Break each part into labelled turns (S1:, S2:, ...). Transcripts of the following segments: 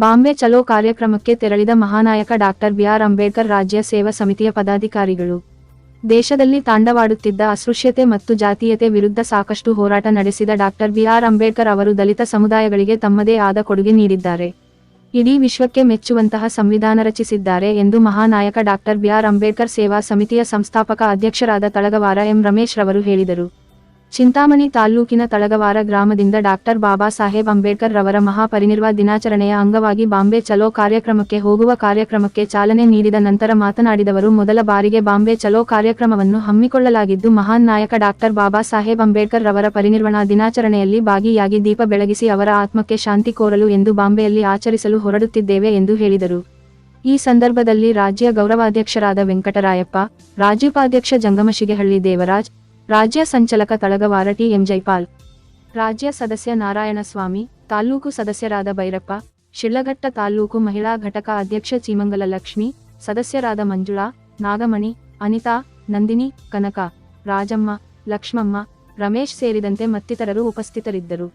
S1: ಬಾಂಬೆ ಚಲೋ ಕಾರ್ಯಕ್ರಮಕ್ಕೆ ತೆರಳಿದ ಮಹಾನಾಯಕ ಡಾಕ್ಟರ್ ಬಿಆರ್ ಅಂಬೇಡ್ಕರ್ ರಾಜ್ಯ ಸೇವಾ ಸಮಿತಿಯ ಪದಾಧಿಕಾರಿಗಳು. ದೇಶದಲ್ಲಿ ತಾಂಡವಾಡುತ್ತಿದ್ದ ಅಸ್ಪೃಶ್ಯತೆ ಮತ್ತು ಜಾತೀಯತೆ ವಿರುದ್ಧ ಸಾಕಷ್ಟು ಹೋರಾಟ ನಡೆಸಿದ ಡಾಕ್ಟರ್ ಬಿಆರ್ ಅಂಬೇಡ್ಕರ್ ಅವರು ದಲಿತ ಸಮುದಾಯಗಳಿಗೆ ತಮ್ಮದೇ ಆದ ಕೊಡುಗೆ ನೀಡಿದ್ದಾರೆ. ಇಡೀ ವಿಶ್ವಕ್ಕೆ ಮೆಚ್ಚುವಂತಹ ಸಂವಿಧಾನ ರಚಿಸಿದ್ದಾರೆ ಎಂದು ಮಹಾನಾಯಕ ಡಾಕ್ಟರ್ ಬಿಆರ್ ಅಂಬೇಡ್ಕರ್ ಸೇವಾ ಸಮಿತಿಯ ಸಂಸ್ಥಾಪಕ ಅಧ್ಯಕ್ಷರಾದ ತಳಗವಾರ ಎಂ ರಮೇಶ್ ರವರು ಹೇಳಿದರು. ಚಿಂತಾಮಣಿ ತಾಲ್ಲೂಕಿನ ತಳಗವಾರ ಗ್ರಾಮದಿಂದ ಡಾಕ್ಟರ್ ಬಾಬಾ ಸಾಹೇಬ್ ಅಂಬೇಡ್ಕರ್ ರವರ ಮಹಾಪರಿನಿರ್ವಾ ದಿನಾಚರಣೆಯ ಅಂಗವಾಗಿ ಬಾಂಬೆ ಚಲೋ ಕಾರ್ಯಕ್ರಮಕ್ಕೆ ಹೋಗುವ ಕಾರ್ಯಕ್ರಮಕ್ಕೆ ಚಾಲನೆ ನೀಡಿದ ನಂತರ ಮಾತನಾಡಿದವರು, ಮೊದಲ ಬಾರಿಗೆ ಬಾಂಬೆ ಚಲೋ ಕಾರ್ಯಕ್ರಮವನ್ನು ಹಮ್ಮಿಕೊಳ್ಳಲಾಗಿದ್ದು ಮಹಾನ್ ನಾಯಕ ಡಾಕ್ಟರ್ ಬಾಬಾ ಸಾಹೇಬ್ ಅಂಬೇಡ್ಕರ್ ರವರ ಪರಿನಿರ್ವಣಾ ದಿನಾಚರಣೆಯಲ್ಲಿ ಭಾಗಿಯಾಗಿ ದೀಪ ಬೆಳಗಿಸಿ ಅವರ ಆತ್ಮಕ್ಕೆ ಶಾಂತಿ ಕೋರಲು ಎಂದು ಬಾಂಬೆಯಲ್ಲಿ ಆಚರಿಸಲು ಹೊರಡುತ್ತಿದ್ದೇವೆ ಎಂದು ಹೇಳಿದರು. ಈ ಸಂದರ್ಭದಲ್ಲಿ ರಾಜ್ಯ ಗೌರವಾಧ್ಯಕ್ಷರಾದ ವೆಂಕಟರಾಯಪ್ಪ, ರಾಜ್ಯೋಪಾಧ್ಯಕ್ಷ ಜಂಗಮಶಿಗೆಹಳ್ಳಿ ದೇವರಾಜ್ ರಾಜ್ಯ ಸಂಚಾಲಕ ತಳಗವಾರ ಟಿಎಂ ಜೈಪಾಲ್. ರಾಜ್ಯ ಸದಸ್ಯ ನಾರಾಯಣಸ್ವಾಮಿ, ತಾಲೂಕು ಸದಸ್ಯರಾದ ಭೈರಪ್ಪ ಶಿಳ್ಳಘಟ್ಟ ತಾಲೂಕು ಮಹಿಳಾ ಘಟಕ ಅಧ್ಯಕ್ಷ ಚೀಮಂಗಲ ಲಕ್ಷ್ಮಿ ಸದಸ್ಯರಾದ ಮಂಜುಳಾ, ನಾಗಮಣಿ, ಅನಿತಾ, ನಂದಿನಿ, ಕನಕ, ರಾಜಮ್ಮ, ಲಕ್ಷ್ಮಮ್ಮ, ರಮೇಶ್ ಸೇರಿದಂತೆ ಮತ್ತಿತರರು ಉಪಸ್ಥಿತರಿದ್ದರು.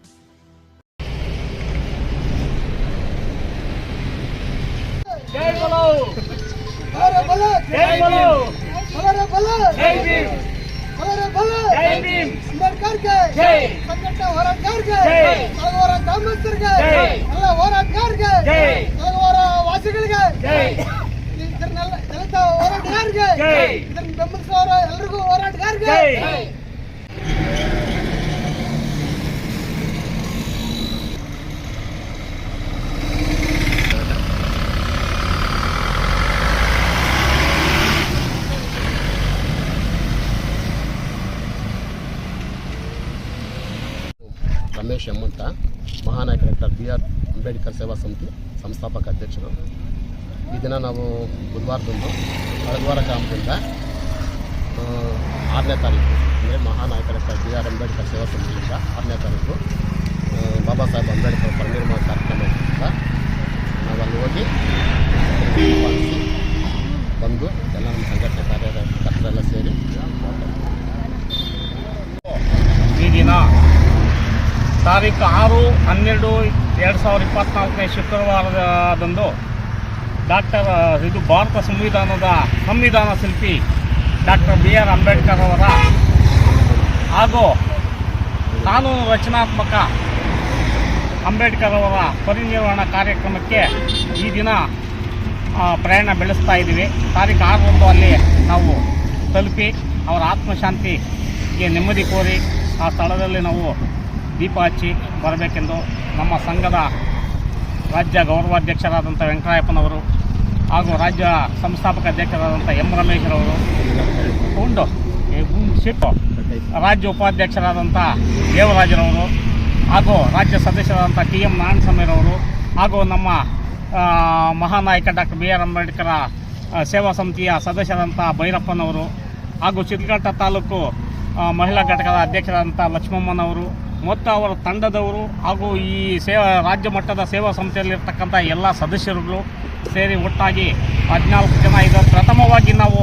S2: ಜೈ ಬಲೋ!
S3: ಜೈ ಬಲೋ!
S2: ಜೈ ಬಲೋ!
S3: ಅಂಬೇಡ್ಕರ್ಗೆ
S2: ಸಂಘಟ ಹೋರಾಟಗಾರ್ಗೆ ಹಲವಾರ ಗ್ರಾಮಸ್ಥರಿಗೆ ಎಲ್ಲ ಹೋರಾಟಗಾರ್ಗೆ ಹಲವಾರ ವಾಸಿಗಳಿಗೆ ಇದನ್ನೆಲ್ಲ ದಲಿತ ಹೋರಾಟಗಾರ್ಗೆ ಇದನ್ನ ಬೆಂಬಲಿಸೋರ ಎಲ್ರಿಗೂ ಹೋರಾಟಗಾರ್ಗೆ
S4: ರಮೇಶ್ ಎಂ ಅಂತ ಮಹಾನಾಯಕ ಡಾಕ್ಟರ್ ಬಿ ಆರ್ ಅಂಬೇಡ್ಕರ್ ಸೇವಾ ಸಮಿತಿ ಸಂಸ್ಥಾಪಕ ಅಧ್ಯಕ್ಷರು. ಈ ದಿನ ನಾವು ಬುಧವಾರದಂದು ಹಳದ್ವಾರ ಗ್ರಾಮದಿಂದ ಆರನೇ ತಾರೀಕು, ಅಂದರೆ ಮಹಾನಾಯಕ ಡಾಕ್ಟರ್ ಬಿ ಆರ್ ಅಂಬೇಡ್ಕರ್ ಸೇವಾ ಸಮಿತಿಯಿಂದ ಆರನೇ ತಾರೀಕು ಬಾಬಾ ಸಾಹೇಬ್ ಅಂಬೇಡ್ಕರ್ ಪರಿನಿರ್ಮಾಣ ಕಾರ್ಯಕ್ರಮ ನಾವು ಅಲ್ಲಿ ಹೋಗಿ ಪಾಲಿಸಿ ಬಂದು ಎಲ್ಲ ನಮ್ಮ ಸಂಘಟನೆ ಕಾರ್ಯಕರ್ತರೆಲ್ಲ ಸೇರಿ
S3: ಈ ದಿನ ತಾರೀಕು ಆರು, ಹನ್ನೆರಡು, ಎರಡು ಸಾವಿರದ ಇಪ್ಪತ್ತ್ನಾಲ್ಕನೇ ಶುಕ್ರವಾರದಂದು ಡಾಕ್ಟರ್, ಇದು ಭಾರತ ಸಂವಿಧಾನದ ಸಂವಿಧಾನ ಶಿಲ್ಪಿ ಡಾಕ್ಟರ್ ಬಿ ಆರ್ ಅಂಬೇಡ್ಕರ್ ಅವರ ಹಾಗೂ ಕಾನೂನು ರಚನಾತ್ಮಕ ಅಂಬೇಡ್ಕರ್ ಅವರ ಪರಿನಿರ್ವಹಣಾ ಕಾರ್ಯಕ್ರಮಕ್ಕೆ ಈ ದಿನ ಪ್ರಯಾಣ ಬೆಳೆಸ್ತಾ ಇದ್ದೀವಿ. ತಾರೀಕು ಆರರಂದು ಅಲ್ಲಿ ನಾವು ತಲುಪಿ ಅವರ ಆತ್ಮಶಾಂತಿಗೆ ನೆಮ್ಮದಿ ಕೋರಿ ಆ ಸ್ಥಳದಲ್ಲಿ ನಾವು ದೀಪ ಹಚ್ಚಿ ಬರಬೇಕೆಂದು ನಮ್ಮ ಸಂಘದ ರಾಜ್ಯ ಗೌರವಾಧ್ಯಕ್ಷರಾದಂಥ ವೆಂಕಟರಾಯಪ್ಪನವರು ಹಾಗೂ ರಾಜ್ಯ ಸಂಸ್ಥಾಪಕ ಅಧ್ಯಕ್ಷರಾದಂಥ ಎಂ ರಮೇಶ್ರವರು ಉಂಡು. ಶಿಪ್ ರಾಜ್ಯ ಉಪಾಧ್ಯಕ್ಷರಾದಂಥ ದೇವರಾಜರವರು ಹಾಗೂ ರಾಜ್ಯ ಸದಸ್ಯರಾದಂಥ ಟಿ ಎಂ ನಾರಾಯಣಸ್ವಾಮಿರವರು ಹಾಗೂ ನಮ್ಮ ಮಹಾನಾಯಕ ಡಾಕ್ಟರ್ ಬಿ ಆರ್ ಅಂಬೇಡ್ಕರ ಸೇವಾ ಸಮಿತಿಯ ಸದಸ್ಯರಾದಂಥ ಭೈರಪ್ಪನವರು ಹಾಗೂ ಚಿತ್ರಘಟ್ಟ ತಾಲೂಕು ಮಹಿಳಾ ಘಟಕದ ಅಧ್ಯಕ್ಷರಾದಂಥ ಲಕ್ಷ್ಮಮ್ಮನವರು ಮತ್ತು ಅವರ ತಂಡದವರು ಹಾಗೂ ಈ ಸೇವಾ, ರಾಜ್ಯ ಮಟ್ಟದ ಸೇವಾ ಸಂಸ್ಥೆಯಲ್ಲಿರ್ತಕ್ಕಂಥ ಎಲ್ಲ ಸದಸ್ಯರುಗಳು ಸೇರಿ ಒಟ್ಟಾಗಿ ಹದಿನಾಲ್ಕು ಜನ ಇದು ಪ್ರಥಮವಾಗಿ ನಾವು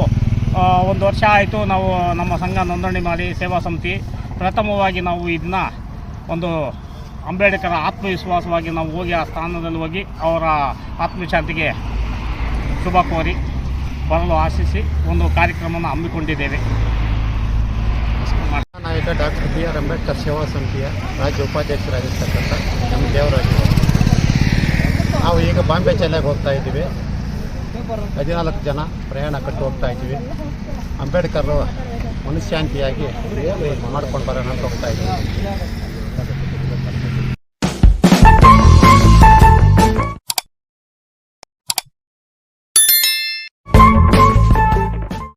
S3: ಒಂದು ವರ್ಷ ಆಯಿತು ನಾವು ನಮ್ಮ ಸಂಘ ನೋಂದಣಿ ಮಾಡಿ ಸೇವಾ ಸಮಿತಿ. ಪ್ರಥಮವಾಗಿ ನಾವು ಇದನ್ನ ಒಂದು ಅಂಬೇಡ್ಕರ್ ಆತ್ಮವಿಶ್ವಾಸವಾಗಿ ನಾವು ಹೋಗಿ ಆ ಸ್ಥಾನದಲ್ಲಿ ಹೋಗಿ ಅವರ ಆತ್ಮಶಾಂತಿಗೆ ಶುಭ ಕೋರಿ ಬರಲು ಆಶಿಸಿ ಒಂದು ಕಾರ್ಯಕ್ರಮವನ್ನು ಹಮ್ಮಿಕೊಂಡಿದ್ದೇವೆ.
S4: ನಾಯಕ ಡಾಕ್ಟರ್ ಬಿ ಆರ್ ಅಂಬೇಡ್ಕರ್ ಸೇವಾ ಸಮಿತಿಯ ರಾಜ್ಯ ಉಪಾಧ್ಯಕ್ಷರಾಗಿರ್ತಕ್ಕಂಥ ನಮ್ಮ ದೇವರಾಜು ನಾವು ಈಗ ಬಾಂಬೆ ಜಿಲ್ಲೆಗೆ ಹೋಗ್ತಾ ಇದ್ದೀವಿ. ಹದಿನಾಲ್ಕು ಜನ ಪ್ರಯಾಣ ಕಟ್ಟು ಹೋಗ್ತಾ ಇದ್ದೀವಿ. ಅಂಬೇಡ್ಕರ್ ಮನಃಶಾಂತಿಯಾಗಿ ಮಾಡ್ಕೊಂಡು ಬರೋಣ ಅಂತ ಹೋಗ್ತಾ ಇದ್ದೀವಿ.